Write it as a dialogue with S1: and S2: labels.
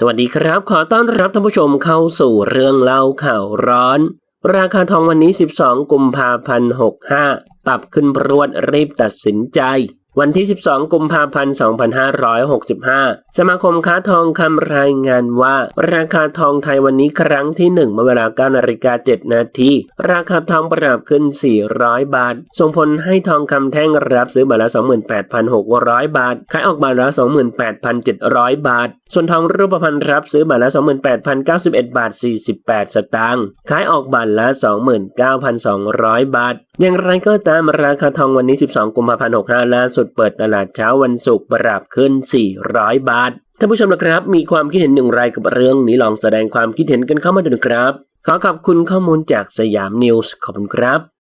S1: สวัสดีครับ ขอต้อนรับท่านผู้ชมเข้าสู่เรื่องเล่าข่าวร้อน ราคาทองวันนี้ 12 กุมภาพันธ์ 65 ปรับขึ้นพรวดรีบตัดสินใจ วันที่ 12 กุมภาพันธ์ 2565 สมาคมค้าทองคำรายงานว่า ราคาทองไทยวันนี้ครั้งที่ 1 เมื่อเวลา9นาฬิกา7นาที ราคาทองปรับขึ้น 400 บาท ส่งผลให้ทองคำแท่งรับซื้อบาทละ 28,600 บาท ขายออกบาทละ 28,700 บาท ส่วนทองรูปพรรณรับซื้อบาทละ 28,091 บาท 48 สตางค์ ขายออกบาทละ 29,200 บาท อย่างไรก็ตามราคาทองวันนี้ 12 กุมภาพันธ์ 65 ล่าสุดเปิดตลาดเช้าวันศุกร์ปรับขึ้น 400 บาท ท่านผู้ชมนะครับ มีความคิดเห็นอย่างไรกับเรื่องนี้ลองแสดงความคิดเห็นกันเข้ามาดูนะครับ ขอขอบคุณข้อมูลจากสยามนิวส์ขอบคุณครับ